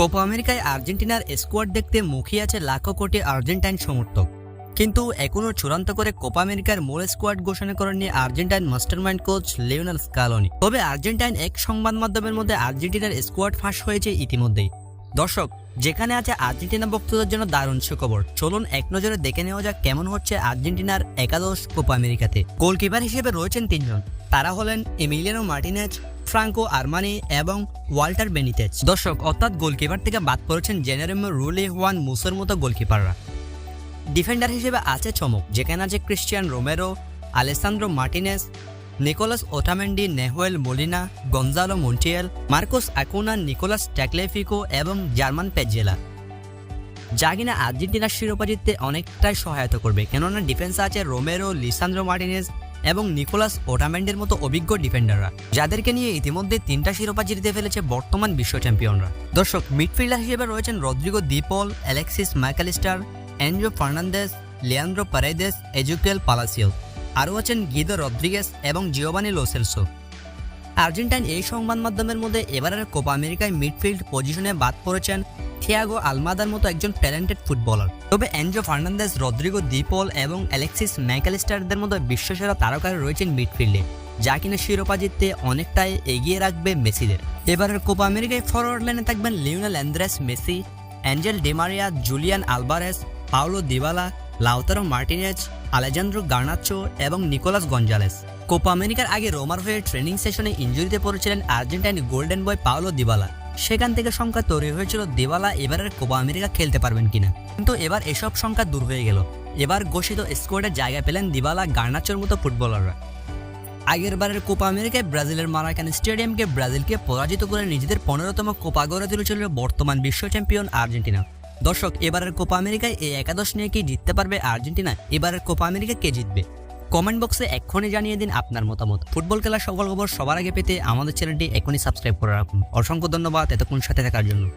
Copa আমেরিকায় আর্জেন্টিনার squad দেখতে মুখিয়ে আছে লাখো কোটি আর্জেন্টাইন সমর্থক। কিন্তু এখনও চূড়ান্ত করে কোপা আমেরিকার মূল স্কোয়াড ঘোষণা করেননি Argentine mastermind coach Lionel Scaloni. তবে আর্জেন্টাইন এক সংবাদ মাধ্যমের মধ্যে আর্জেন্টিনার স্কোয়াড ফাঁস হয়েছে ইতিমধ্যেই। দর্শক যেখানে আছে আর্জেন্টিনা ভক্তদের জন্য দারুণ সুখবর। চলুন এক নজরে দেখে নেওয়া যাক কেমন হচ্ছে আর্জেন্টিনার একাদশ কোপা আমেরিকাতে। গোলকিপার হিসেবে রয়েছেন তিনজন। তারা হলেন এমিলিয়ানো মার্টিনেজ, ফ্রাঙ্কো আরমানি এবং ওয়াল্টার বেনিতেজ। দর্শক, অর্থাৎ গোলকিপার থেকে বাদ পড়েছেন জেনারেমো রুলি ওয়ান মুসোর মতো গোলকিপাররা। ডিফেন্ডার হিসেবে আছে চমক, যেখানে আছে Cristian Romero, Alessandro Martinez Nicolas Otamendi Nahuel Molina Gonzalo Montiel Marcos Acuna Nicolas Tagliafico এবং জার্মান পেজেলা যা কিনা আর্জেন্টিনার শিরোপা জিততে অনেকটাই সহায়তা করবে, কেননা ডিফেন্সে আছে রোমেরো লিসান্দ্রো মার্টিনেস এবং নিকোলাস ওটামেন্ডের মতো অভিজ্ঞ ডিফেন্ডাররা যাদেরকে নিয়ে ইতিমধ্যে তিনটা শিরোপা জিতে ফেলেছে বর্তমান বিশ্ব চ্যাম্পিয়নরা দর্শক মিডফিল্ডার হিসেবে রয়েছেন Rodrigo De Paul Alexis Mac Allister Enzo Fernandez Leandro Paredes Exequiel Palacio আরও আছেন গিদো রদ্রিগেস এবং জিওবানি লোসেলসো। আর্জেন্টাইন এই সংবাদ মাধ্যমের মধ্যে এবারের কোপা আমেরিকায় মিডফিল্ড পজিশনে বাদ পড়েছেন থিয়াগো আলমাদার মতো একজন ট্যালেন্টেড ফুটবলার। তবে Enzo Fernandez Rodrigo De Paul এবং অ্যালেক্সিস ম্যাকালিস্টারদের মতো বিশ্বসেরা তারকারা রয়েছেন মিডফিল্ডে, যা কিনা শিরোপা জিততে অনেকটাই এগিয়ে রাখবে মেসিদের। এবারের কোপা আমেরিকায় ফরওয়ার্ড লাইনে থাকবেন Lionel Andres, Messi, Angel Di Maria Julian Alvarez Paulo Dybala Lautaro Martinez, Alejandro Garnacho এবং নিকোলাস গঞ্জালেস। কোপা আমেরিকার আগে রোমার হয়ে ট্রেনিং সেশনে ইঞ্জুরিতে পড়েছিলেন Argentine golden boy Paulo Dybala. সেখান থেকে সংখ্যা তৈরি হয়েছিল দিবালা এবারের কোপা আমেরিকা খেলতে পারবেন কিনা। কিন্তু এবার এসব সংখ্যা দূর হয়ে গেল। এবার ঘোষিত স্কোয়াডে জায়গা পেলেন দিবালা গার্নাচোর মতো ফুটবলাররা। আগের বারের কোপা আমেরিকায় ব্রাজিলের মারাকান স্টেডিয়ামকে ব্রাজিলকে পরাজিত করে নিজেদের পনেরোতম কোপা গড়ে তুলেছিল বর্তমান বিশ্ব চ্যাম্পিয়ন আর্জেন্টিনা। দর্শক, এবারের কোপা আমেরিকায় এই একাদশ নিয়ে কি জিততে পারবে আর্জেন্টিনা? এবারের কোপা আমেরিকা কে জিতবে? কমেন্ট বক্সে এক্ষুনি জানিয়ে দিন আপনার মতামত। ফুটবল খেলার সকল খবর সবার আগে পেতে আমাদের চ্যানেলটি এখনই সাবস্ক্রাইব করে রাখুন। অসংখ্য ধন্যবাদ এতক্ষণ সাথে থাকার জন্য।